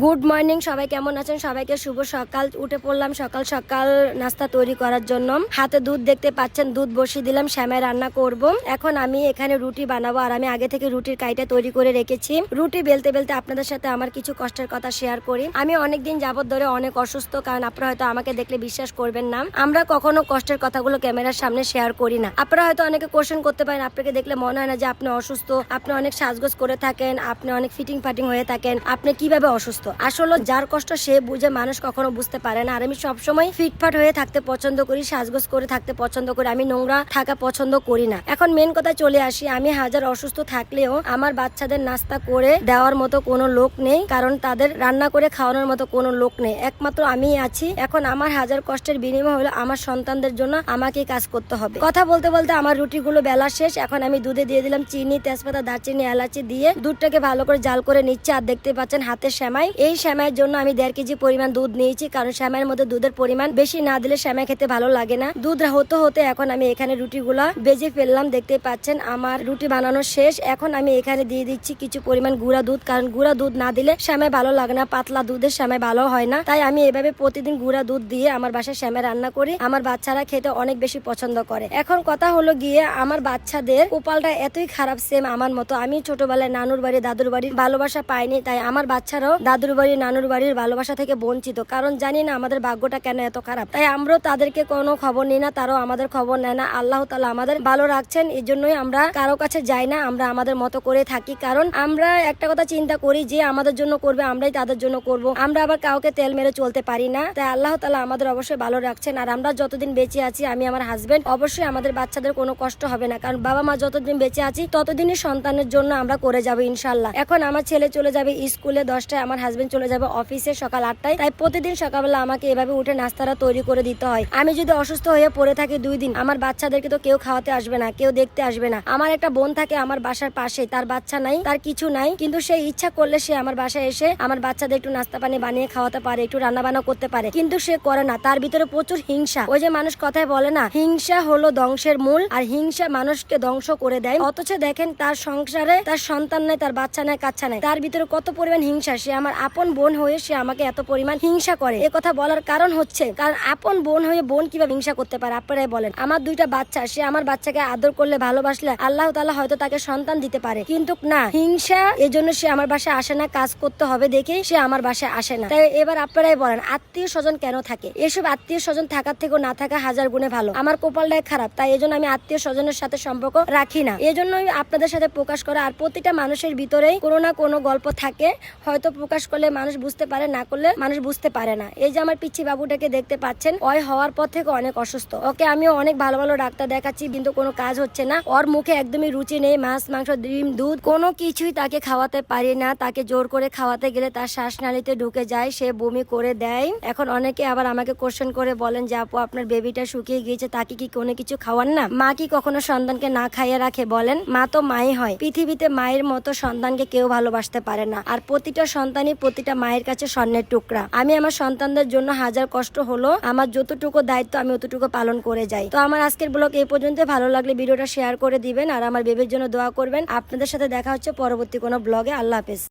Good morning, সবাই কেমন আছেন? সবাইকে শুভ সকাল। উঠে পড়লাম সকাল সকাল নাস্তা তৈরি করার জন্য। হাতে দুধ দেখতে পাচ্ছেন, দুধ বসিয়ে দিলাম শ্যামাই রান্না করব। এখন আমি এখানে রুটি বানাবো, আর আমি আগে থেকে রুটির কাইটা তৈরি করে রেখেছি। রুটি বেলতে বেলতে আপনাদের সাথে আমার কিছু কষ্টের কথা শেয়ার করি। আমি অনেকদিন যাবত ধরে অনেক অসুস্থ, কারণ আপনারা হয়তো আমাকে দেখলে বিশ্বাস করবেন না। আমরা কখনো কষ্টের কথাগুলো ক্যামেরার সামনে শেয়ার করি না। আপনারা হয়তো অনেকে কোশ্চেন করতে পারেন, আপনাকে দেখলে মনে হয় না যে আপনি অসুস্থ, আপনি অনেক সাজগোজ করে থাকেন, আপনি অনেক ফিটিং ফাটিং হয়ে থাকেন, আপনি কীভাবে অসুস্থ? আসলে যার কষ্ট সে বুঝে মানুষ কখনো বুঝতে পারে না। আর আমি সবসময় ফিটফাট হয়ে থাকতে পছন্দ করি, সাজগোজ করে থাকতে পছন্দ করি। আমি নোংরা থাকা পছন্দ করি না। এখন মেন কথা চলে আসি, আমি হাজার অসুস্থ থাকলেও আমার বাচ্চাদের নাস্তা করে দেওয়ার মতো কোনো লোক নেই। কারণ তাদের রান্না করে খাওয়ানোর মতো কোনো লোক নেই। একমাত্র আমি আছি। এখন আমার হাজার কষ্টের বিনিময় হলো আমার সন্তানদের জন্য আমাকে কাজ করতে হবে। কথা বলতে বলতে আমার রুটিগুলো বেলা শেষ। এখন আমি দুধে দিয়ে দিলাম চিনি, তেজপাতা, দারচিনি, এলাচি দিয়ে দুধটাকে ভালো করে জাল করে নিচ্ছে। আর দেখতে পাচ্ছেন হাতের শ্যামাই এই শ্যামাইয়ের জন্য আমি দেড় কেজি পরিমাণ দুধ নিয়েছি, কারণ শ্যামাইয়ের মধ্যে দুধের পরিমাণ বেশি না দিলে শ্যামাই খেতে ভালো লাগে না। দুধ হতে হতে এখন আমি এখানে রুটিগুলা বেজে ফেললাম দেখতে পাচ্ছেন আমার রুটি বানানো শেষ। এখন আমি এখানে দিয়ে দিচ্ছি কিছু পরিমাণ গুঁড়া দুধ, কারণ গুঁড়া দুধ না দিলে শ্যামাই ভালো লাগে না, পাতলা দুধের শ্যামাই ভালো হয় না। তাই আমি এভাবে প্রতিদিন গুঁড়া দুধ দিয়ে আমার বাসায় শ্যামাই রান্না করি, আমার বাচ্চারা খেতে অনেক বেশি পছন্দ করে। এখন কথা হলো গিয়ে আমার বাচ্চাদের কপালটা এতই খারাপ সেম আমার মতো। আমি ছোটবেলায় নানুর বাড়ি, দাদুর বাড়ি ভালোবাসা পাইনি, তাই আমার বাচ্চারাও দাদুর বাড়ি, নানুর বাড়ির ভালোবাসা থেকে বঞ্চিত। কারণ জানি না আমাদের ভাগ্যটা কেন এত খারাপ। তাই আমরাও তাদেরকে কোনো খবর নিই না, তারাও আমাদের খবর নেয় না। আল্লাহ তালা আমাদের ভালো রাখছেন, এই জন্যই আমরা কারও কাছে যাই না, আমরা আমাদের মতো করে থাকি। কারণ আমরা একটা কথা চিন্তা করি যে আমাদের জন্য করবে, আমরাই তাদের জন্য করব। আমরা আবার কাউকে তেল মেরে চলতে পারি না। তাই আল্লাহ তালা আমাদের অবশ্যই ভালো রাখছেন। আর আমরা যতদিন বেঁচে আছি, আমি আমার হাজবেন্ড অবশ্যই আমাদের বাচ্চাদের কোনো কষ্ট হবে না। কারণ বাবা মা যতদিন বেঁচে আছি, ততদিনই সন্তানের জন্য আমরা করে যাব ইনশাল্লাহ এখন আমার ছেলে চলে যাবে স্কুলে, দশটায় আমার হাজবেন্ড চলে যাবে অফিসে সকাল আটটায়। তাই প্রতিদিন সকালবেলা আমাকে এভাবে উঠে নাস্তাটা তৈরি করে দিতে হয়। আমি যদি অসুস্থ হয়ে পড়ে থাকি দুই দিন, আমার বাচ্চাদেরকে তো কেউ খাওয়াতে আসবে না, কেউ দেখতে আসবে না। আমার একটা বোন থাকে আমার বাসার পাশে, তার বাচ্চা নাই, তার কিছু নাই, কিন্তু সে ইচ্ছা করলে সে আমার বাসায় এসে আমার বাচ্চাদের একটু নাস্তা পানি বানিয়ে খাওয়াতে পারে, একটু রান্না বান্না করতে পারে, কিন্তু সে করে না। তার ভিতরে প্রচুর হিংসা। ওই যে মানুষ কথায় বলে না, হিংসা হলো ধ্বংসের মূল, আর হিংসা মানুষকে ধ্বংস করে দেয়। অথচ দেখেন, তার সংসারে তার সন্তান নাই, তার বাচ্চা নাই, কাচ্চা নাই। তার ভিতরে কত পরিমাণ হিংসা, সে আমার আপন বোন হয়ে সে আমাকে এত পরিমাণ হিংসা করে। এ কথা বলার কারণ হচ্ছে, কারণ আপন বোন হয়ে বোন কীভাবে হিংসা করতে পারে, আপনারাই বলেন। আমার দুইটা বাচ্চা, সে আমার বাচ্চাকে আদর করলে ভালোবাসলে আল্লাহ তালা হয়তো তাকে সন্তান দিতে পারে। কিন্তু না, হিংসা এজন্য সে আমার বাসায় আসে না, কাজ করতে হবে দেখে সে আমার বাসায় আসে না। তাই এবার আপনারাই বলেন, আত্মীয় স্বজন কেন থাকে? এসব আত্মীয় স্বজন থাকার থেকেও না থাকা হাজার গুণে ভালো। আমার কপালটাই খারাপ, তাই এজন্য আমি আত্মীয় স্বজনের সাথে সম্পর্ক রাখি না। এজন্যই আপনাদের সাথে প্রকাশ করা আর প্রতিটা মানুষের ভিতরেই কোনো না কোনো গল্প থাকে। হয়তো প্রকাশ করলে মানুষ বুঝতে পারে, না করলে মানুষ বুঝতে পারে না। এই যে আমার পিচ্ছি বাবুটাকে দেখতে পাচ্ছেন, ওই হওয়ার পর থেকে অনেক অসুস্থ। ওকে আমিও অনেক ভালো ভালো ডাক্তার দেখাচ্ছি, কিন্তু কোনো কাজ হচ্ছে না। ওর মুখে একদমই রুচি নেই, মাছ, মাংস, ডিম, দুধ, কোনো কিছুই তাকে খাওয়াতে পারি না। তাকে জোর করে খাওয়াতে গেলে তার শ্বাসনালীতে ঢুকে যায়, সে বমি করে দেয়। এখন অনেকে আবার আমাকে কোশ্চেন করে বলেন যে, আপু, আপনার বেবিটা শুকিয়ে গিয়েছে, তাকে কি কোনো কিছু খাওয়ান না? মা কি কখনো সন্তানকে না খাইয়ে রাখে বলেন? মা তো মাই হয়। পৃথিবীতে মায়ের মতো সন্তানকে কেউ ভালোবাসতে পারে না। আর প্রতিটা সন্তানই প্রতিটা মায়ের কাছে স্বর্ণের টুকরা। আমি আমার সন্তানদের জন্য হাজার কষ্ট হলো, আমার যতটুকু দায়িত্ব আমি অতটুকু পালন করে যাই। তো আমার আজকের ব্লগ এই পর্যন্ত ভালো লাগলে ভিডিওটা শেয়ার করে দিবেন, আর আমার বেবির জন্য দোয়া করবেন। আপনাদের সাথে দেখা হচ্ছে পরবর্তী কোনো ব্লগে। আল্লাহ হাফেজ।